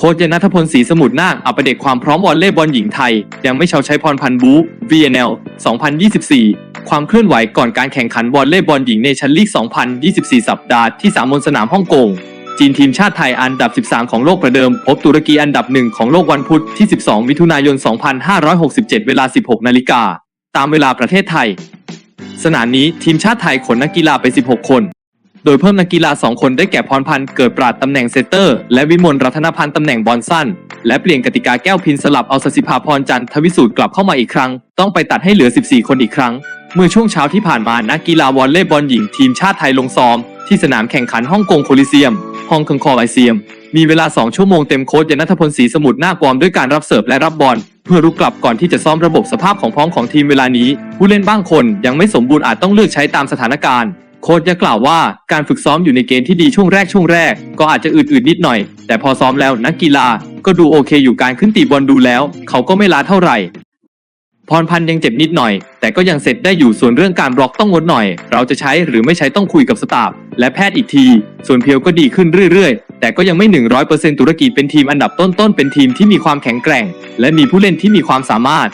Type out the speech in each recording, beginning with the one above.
โค้ชยนัทพลศรีสมุทรนาคอัปเดตความพร้อมวอลเลย์บอลหญิงไทย ยังไม่เชาใช้พรพันบู VNL 2024 ความเคลื่อนไหวก่อนการแข่งขันวอลเลย์บอลหญิงในชั้นลีก 2024 สัปดาห์ที่3บนสนามฮ่องกง จีนทีมชาติไทยอันดับ 13 ของโลกประเดิม พบตุรกีอันดับหนึ่งของโลกวันพุธที่ 12 มิถุนายน 2567 เวลา 16 นาฬิกา ตามเวลาประเทศไทย สนามนี้ทีมชาติไทยขนนักกีฬาไป 16 คน โดยเพิ่มนักกีฬา 2 คนได้แก่พรพันธ์เกิดปราดตำแหน่งเซตเตอร์ และวิมลรัตนพันธ์ตำแหน่งบอลสั้น และเปลี่ยนกติกาแก้วพินสลับเอาสสิภาพรจันทวิสูตรกลับเข้ามาอีกครั้ง ต้องไปตัดให้เหลือ 14 คนอีกครั้ง เมื่อช่วงเช้าที่ผ่านมานักกีฬาวอลเลย์บอลหญิงทีมชาติไทยลงซ้อม ที่สนามแข่งขันฮ่องกงโคลิเซียมฮ่องกงคอไอเซียม มีเวลา 2 ชั่วโมงเต็มโค้ชยนัทพลศรีสมุทรหน้ากวอมด้วยการรับเสิร์ฟและรับบอลเพื่อรุกกลับก่อนที่จะซ้อมระบบสภาพของพร้อมของทีมเวลานี้ ผู้เล่นบางคนยังไม่สมบูรณ์อาจต้องเลือกใช้ตามสถานการณ์ โค้ชยังกล่าวว่าการฝึกซ้อมอยู่ในเกณฑ์ที่ดีช่วงแรกช่วงแรก ก็อาจจะอืดๆนิดหน่อย แต่พอซ้อมแล้วนักกีฬาก็ดูโอเคอยู่การขึ้นตีบอลดูแล้ว เขาก็ไม่ล้าเท่าไหร่พรพันธ์ยังเจ็บนิดหน่อย แต่ก็ยังเสร็จได้อยู่ส่วนเรื่องการบล็อกต้องงดหน่อย เราจะใช้หรือไม่ใช้ต้องคุยกับสตาฟและแพทย์อีกที ส่วนเพียวก็ดีขึ้นเรื่อยๆ แต่ก็ยังไม่ 100%ตุรกีเป็นทีมอันดับต้นๆ เป็นทีมที่มีความแข็งแกร่ง และมีผู้เล่นที่มีความสามารถ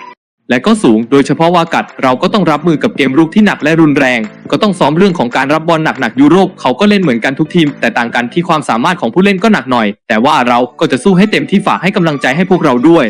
และก็สูง โดยเฉพาะวากัดเราก็ต้องรับมือกับเกมรุกที่หนักและรุนแรง ก็ต้องซ้อมเรื่องของการรับบอลหนักๆยุโรปเขาก็เล่นเหมือนกันทุกทีม แต่ต่างกันที่ความสามารถของผู้เล่นก็หนักหน่อย แต่ว่าเราก็จะสู้ให้เต็มที่ฝากให้กำลังใจให้พวกเราด้วย